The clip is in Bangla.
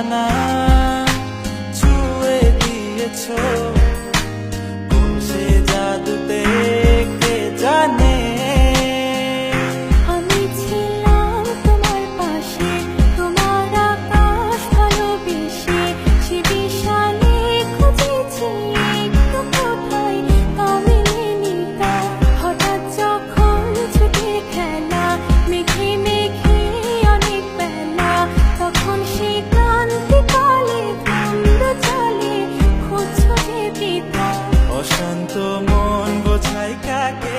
ঠিকানা ছুঁয়ে দিয়েছো মন বোঝাই কাকে